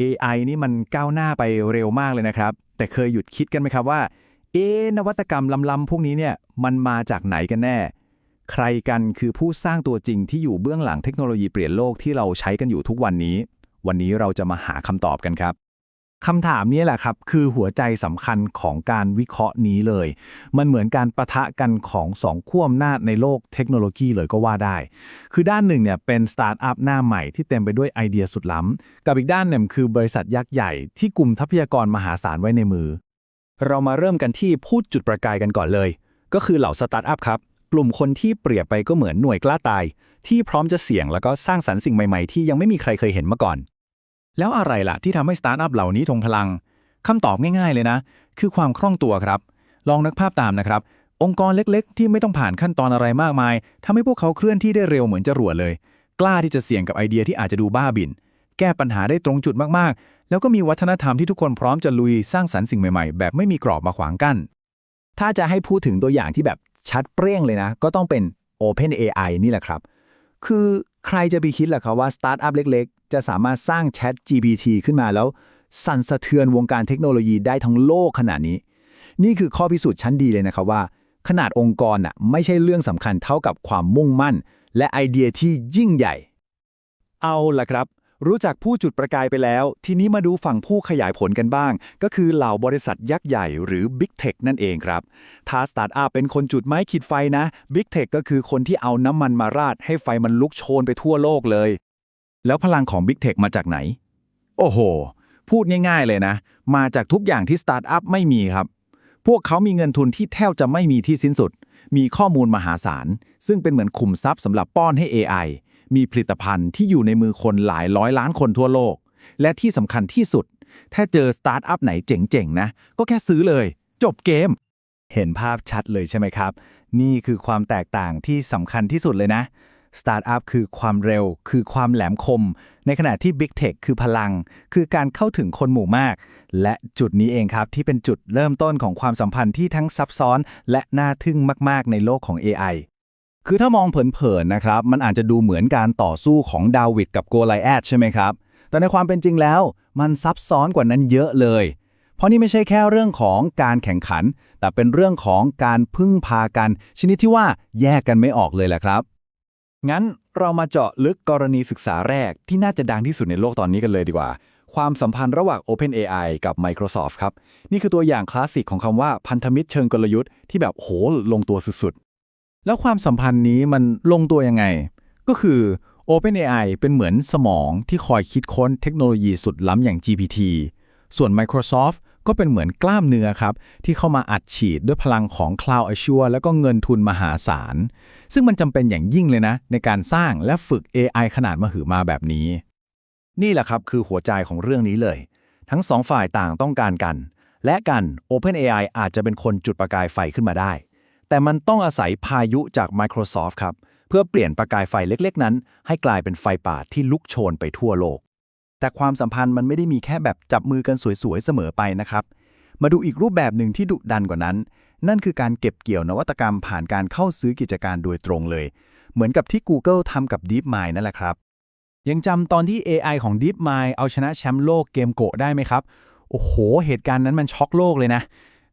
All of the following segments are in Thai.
AI นี่มันก้าวหน้าไปเร็วมากเลยนะครับ แต่เคยหยุดคิดกันไหมครับว่า เอ๊ะนวัตกรรมล้ำๆพวกนี้เนี่ยมันมาจากไหนกันแน่ ใครกันคือผู้สร้างตัวจริงที่อยู่เบื้องหลังเทคโนโลยีเปลี่ยนโลกที่เราใช้กันอยู่ทุกวันนี้ วันนี้เราจะมาหาคำตอบกันครับ คำถามนี้แหละครับ คือหัวใจสำคัญของการวิเคราะห์นี้เลย มันเหมือนการประทะกันของสองขั้วอำนาจในโลกเทคโนโลยีเลยก็ว่าได้ คือด้านหนึ่งเนี่ยเป็นสตาร์ทอัพหน้าใหม่ที่เต็มไปด้วยไอเดียสุดล้ำ กับอีกด้านหนึ่งคือบริษัทยักษ์ใหญ่ที่กลุ่มทรัพยากรมหาศาลไว้ในมือ เรามาเริ่มกันที่พูดจุดประกายกันก่อนเลย ก็คือเหล่าสตาร์ทอัพครับกลุ่มคนที่เปรียบไปก็เหมือนหน่วยกล้าตาย ที่พร้อมจะเสี่ยงแล้วก็สร้างสรรค์สิ่งใหม่ๆ ที่ยังไม่มีใครเคยเห็นมาก่อน แล้วอะไรล่ะที่ทำให้สตาร์ทอัพเหล่านี้ทงพลังคำตอบง่ายๆเลยนะ คือความคล่องตัวครับ ลองนึกภาพตามนะครับ องค์กรเล็กๆ ที่ไม่ต้องผ่านขั้นตอนอะไรมากมายทำให้พวกเขาเคลื่อนที่ได้เร็วเหมือนจรวดเลย กล้าที่จะเสี่ยงกับไอเดียที่อาจจะดูบ้าบิน แก้ปัญหาได้ตรงจุดมากๆ แล้วก็มีวัฒนธรรมที่ทุกคนพร้อมจะลุยสร้างสรรค์สิ่งใหม่ๆ แบบไม่มีกรอบมาขวางกั้น ถ้าจะให้พูดถึงตัวอย่างที่แบบชัดเปรี้ยงเลยนะ ก็ต้องเป็น OpenAI นี่แหละครับ คือ ใครจะไปคิดล่ะครับว่าสตาร์ทอัพเล็กๆ จะสามารถสร้าง Chat GPT ขึ้นมาแล้ว สั่นสะเทือนวงการเทคโนโลยีได้ทั้งโลกขนาดนี้ นี่คือข้อพิสูจน์ชั้นดีเลยนะครับว่า ขนาดองค์กรน่ะไม่ใช่เรื่องสำคัญเท่ากับความมุ่งมั่น และไอเดียที่ยิ่งใหญ่ เอาล่ะครับ รู้จักผู้จุดประกายไปแล้ว ทีนี้มาดูฝั่งผู้ขยายผลกันบ้าง ก็คือเหล่าบริษัทยักษ์ใหญ่หรือ Big Tech นั่นเองครับ ถ้าสตาร์ทอัพเป็นคนจุดไม้ขีดไฟนะ Big Tech ก็คือคนที่เอาน้ำมันมาราด ให้ไฟมันลุกโชนไปทั่วโลกเลย แล้วพลังของ Big Tech มาจากไหน โอ้โห พูดง่ายๆเลยนะ มาจากทุกอย่างที่สตาร์ทอัพไม่มีครับ พวกเขามีเงินทุนที่แทบจะไม่มีที่สิ้นสุด มีข้อมูลมหาศาลซึ่งเป็นเหมือนขุมทรัพย์สำหรับป้อนให้ AI มีผลิตภัณฑ์ที่อยู่ในมือคนหลายร้อยล้านคนทั่วโลก และที่สำคัญที่สุด ถ้าเจอสตาร์ทอัพไหนเจ๋งๆนะ ก็แค่ซื้อเลย จบเกม เห็นภาพชัดเลยใช่ไหมครับ นี่คือความแตกต่างที่สำคัญที่สุดเลยนะสตาร์ทอัพคือความเร็ว คือความแหลมคม ในขณะที่ Big Tech คือพลัง คือการเข้าถึงคนหมู่มาก และจุดนี้เองครับ ที่เป็นจุดเริ่มต้นของความสัมพันธ์ที่ทั้งซับซ้อน และน่าทึ่งมาก ๆ ในโลกของ AI คือถ้ามองเผินๆนะครับ มันอาจจะดูเหมือนการต่อสู้ของดาวิดกับโกไลแอดใช่ไหมครับ แต่ในความเป็นจริงแล้ว มันซับซ้อนกว่านั้นเยอะเลย เพราะนี่ไม่ใช่แค่เรื่องของการแข่งขัน แต่เป็นเรื่องของการพึ่งพากัน ชนิดที่ว่าแยกกันไม่ออกเลยแหละครับ งั้นเรามาเจาะลึกกรณีศึกษาแรกที่น่าจะดังที่สุดในโลกตอนนี้กันเลยดีกว่า ความสัมพันธ์ระหว่าง OpenAI กับ Microsoft ครับ นี่คือตัวอย่างคลาสสิกของคำว่าพันธมิตรเชิงกลยุทธ์ที่แบบโหลงตัวสุด แล้วความสัมพันธ์นี้มันลงตัวยังไง ก็คือ OpenAI เป็นเหมือนสมองที่คอยคิดค้นเทคโนโลยีสุดล้ำอย่าง GPT ส่วน Microsoft ก็เป็นเหมือนกล้ามเนื้อครับ ที่เข้ามาอัดฉีดด้วยพลังของ Cloud Azure แล้วก็เงินทุนมหาศาล ซึ่งมันจำเป็นอย่างยิ่งเลยนะ ในการสร้างและฝึก AI ขนาดมหึมาแบบนี้ นี่แหละครับคือหัวใจของเรื่องนี้เลย ทั้งสองฝ่ายต่างต้องการกัน และกัน OpenAI อาจจะเป็นคนจุดประกายไฟขึ้นมาได้ แต่มันต้องอาศัยพายุจาก Microsoft ครับ เพื่อเปลี่ยนประกายไฟเล็กๆ นั้น ให้กลายเป็นไฟป่าที่ลุกโชนไปทั่วโลก แต่ความสัมพันธ์มันไม่ได้มีแค่แบบจับมือกันสวยๆ เสมอไปนะครับ มาดูอีกรูปแบบหนึ่งที่ดุดันกว่านั้น นั่นคือการเก็บเกี่ยวนวัตกรรมผ่านการเข้าซื้อกิจการโดยตรงเลย เหมือนกับที่ Google ทำกับ DeepMind นั่นแหละครับ ยังจำตอนที่ AI ของ DeepMind เอาชนะแชมป์โลกเกมโกะได้ไหมครับ โอ้โห เหตุการณ์นั้นมันช็อกโลกเลยนะ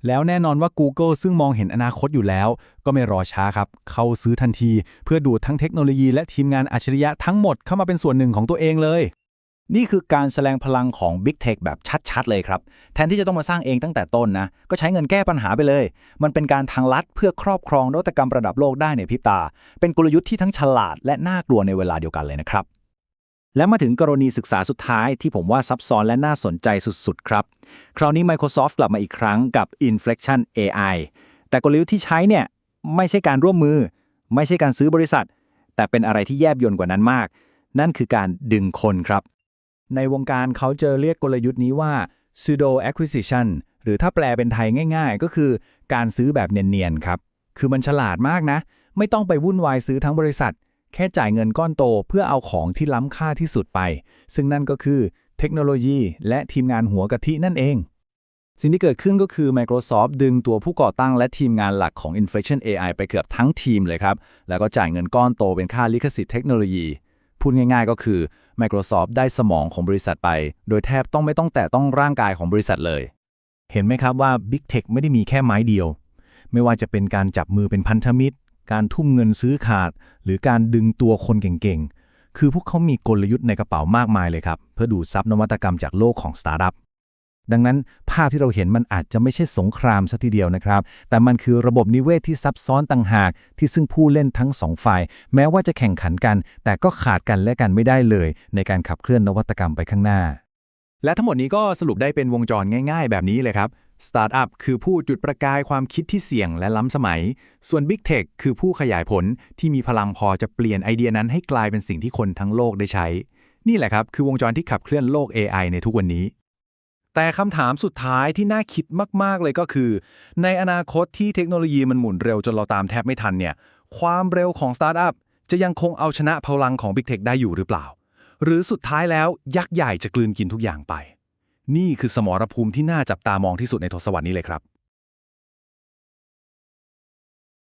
แล้วแน่นอนว่า Google ซึ่งมองเห็นอนาคตอยู่แล้ว ก็ไม่รอช้าครับ เข้าซื้อทันที เพื่อดูดทั้งเทคโนโลยีและทีมงานอัจฉริยะทั้งหมดเข้ามาเป็นส่วนหนึ่งของตัวเองเลย นี่คือการแสดงพลังของ Big Tech แบบชัดๆ เลยครับ แทนที่จะต้องมาสร้างเองตั้งแต่ต้นนะ ก็ใช้เงินแก้ปัญหาไปเลย มันเป็นการทางลัดเพื่อครอบครองนวัตกรรมระดับโลกได้ในพริบตา เป็นกลยุทธ์ที่ทั้งฉลาดและน่ากลัวในเวลาเดียวกันเลยนะครับ และมาถึงกรณีศึกษาสุดท้ายที่ผมว่าซับซ้อนและน่าสนใจสุดๆ ครับ คราวนี้ Microsoft กลับมาอีกครั้งกับ Inflection AI แต่กลยุทธ์ที่ใช้เนี่ย ไม่ใช่การร่วมมือ ไม่ใช่การซื้อบริษัท แต่เป็นอะไรที่แยบยลกว่านั้นมาก นั่นคือการดึงคนครับ ในวงการเขาจะเรียกกลยุทธ์นี้ว่า pseudo acquisition หรือถ้าแปลเป็นไทยง่ายๆ ก็คือการซื้อแบบเนียนๆครับ คือมันฉลาดมากนะ ไม่ต้องไปวุ่นวายซื้อทั้งบริษัท แค่จ่ายเงินก้อนโตเพื่อเอาของที่ล้ำค่าที่สุดไป ซึ่งนั่นก็คือเทคโนโลยีและทีมงานหัวกะทินั่นเอง สิ่งที่เกิดขึ้นก็คือ Microsoft ดึงตัวผู้ก่อตั้งและทีมงานหลักของ Inflection AI ไปเกือบทั้งทีมเลยครับ แล้วก็จ่ายเงินก้อนโตเป็นค่าลิขสิทธิ์เทคโนโลยี พูดง่ายๆก็คือ Microsoft ได้สมองของบริษัทไป โดยแทบต้องไม่ต้องแตะต้องร่างกายของบริษัทเลย เห็นไหมครับว่า Big Tech ไม่ได้มีแค่ไม้เดียว ไม่ว่าจะเป็นการจับมือเป็นพันธมิตร การทุ่มเงินซื้อขาด หรือการดึงตัวคนเก่งๆ คือพวกเขามีกลยุทธ์ในกระเป๋ามากมายเลยครับ เพื่อดูดซับนวัตกรรมจากโลกของสตาร์ทอัพดังนั้นภาพที่เราเห็นมันอาจจะไม่ใช่สงครามซะทีเดียวนะครับ แต่มันคือระบบนิเวศที่ซับซ้อนต่างหาก ที่ซึ่งผู้เล่นทั้งสองฝ่าย แม้ว่าจะแข่งขันกัน แต่ก็ขาดกันและกันไม่ได้เลย ในการขับเคลื่อนนวัตกรรมไปข้างหน้า และทั้งหมดนี้ก็สรุปได้เป็นวงจรง่าย ๆ แบบนี้เลยครับ สตาร์ทอัพคือผู้จุดประกายความคิดที่เสี่ยงและล้ำสมัย ส่วน Big Tech คือผู้ขยายผลที่มีพลังพอจะเปลี่ยนไอเดียนั้นให้กลายเป็นสิ่งที่คนทั้งโลกได้ใช้ นี่แหละครับ คือวงจรที่ขับเคลื่อนโลก AI ในทุกวันนี้ แต่คำถามสุดท้ายที่น่าคิดมาก ๆ เลยก็คือ ในอนาคตที่เทคโนโลยีมันหมุนเร็วจนเราตามแทบไม่ทันเนี่ย ความเร็วของสตาร์ทอัพจะยังคงเอาชนะพลังของ Big Tech ได้อยู่หรือเปล่า หรือสุดท้ายแล้วยักษ์ใหญ่จะกลืนกินทุกอย่างไป นี่คือสมรภูมิที่น่าจับตามองที่สุดในทศวรรษนี้เลยครับ